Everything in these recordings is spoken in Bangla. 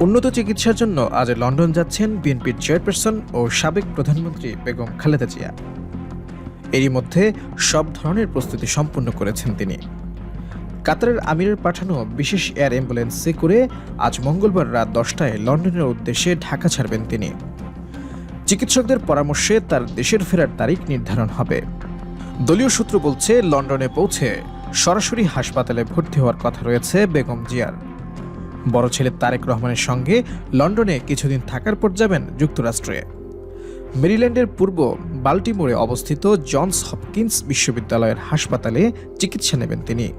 উন্নত চিকিৎসার জন্য আজ লন্ডন যাচ্ছেন বিএনপির চেয়ারপারসন ও সাবেক প্রধানমন্ত্রী বেগম খালেদা জিয়া। এরই মধ্যে সব ধরনের প্রস্তুতি সম্পন্ন করেছেন তিনি। কাতারের আমিরের পাঠানো বিশেষ এয়ার অ্যাম্বুলেন্সে করে আজ মঙ্গলবার রাত দশটায় লন্ডনের উদ্দেশ্যে ঢাকা ছাড়বেন তিনি। চিকিৎসকদের পরামর্শে তার দেশের ফেরার তারিখ নির্ধারণ হবে। দলীয় সূত্র বলছে, লন্ডনে পৌঁছে সরাসরি হাসপাতালে ভর্তি হওয়ার কথা রয়েছে বেগম জিয়ার। বড় ছেলে তারেক রহমানের সঙ্গে লন্ডনে কিছুদিন থাকার পর যাবেন যুক্তরাষ্ট্রে। মেরিল্যান্ডের পূর্ব বাল্টিমোরে অবস্থিত জনস হপকিন্স বিশ্ববিদ্যালয়ের হাসপাতালে চিকিৎসা নেবেন তিনি।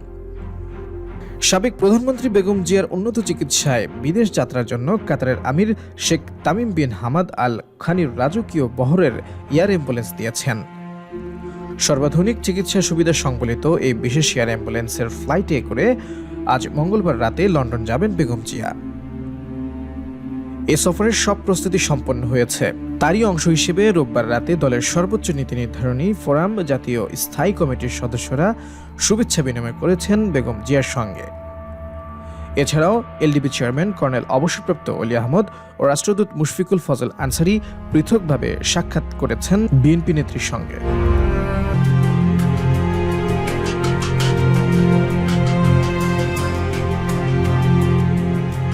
সাবেক প্রধানমন্ত্রী বেগম জিয়ার উন্নত চিকিৎসায় বিদেশ যাত্রার জন্য কাতারের আমির Sheikh Tamim bin Hamad Al খানির রাজকীয় বহরের এয়ার অ্যাম্বুলেন্স দিয়েছেন। সর্বাধুনিক চিকিৎসা সুবিধা সংবলিত এই বিশেষ এয়ার অ্যাম্বুলেন্সের ফ্লাইটে করে আজ মঙ্গলবার রাতে লন্ডন যাবেন বেগম জিয়া। এ সফরের সব প্রস্তুতি সম্পন্ন হয়েছে। তারই অংশ হিসেবে রোববার রাতে দলের সর্বোচ্চ নীতি নির্ধারণী ফোরাম জাতীয় স্থায়ী কমিটির সদস্যরা শুভেচ্ছা বিনিময় করেছেন বেগম জিয়ার সঙ্গে। এছাড়াও এলডিপি চেয়ারম্যান কর্নেল অবসরপ্রাপ্ত অলি আহমদ ও রাষ্ট্রদূত মুশফিকুল ফজল আনসারি পৃথকভাবে সাক্ষাৎ করেছেন বিএনপি নেত্রীর সঙ্গে।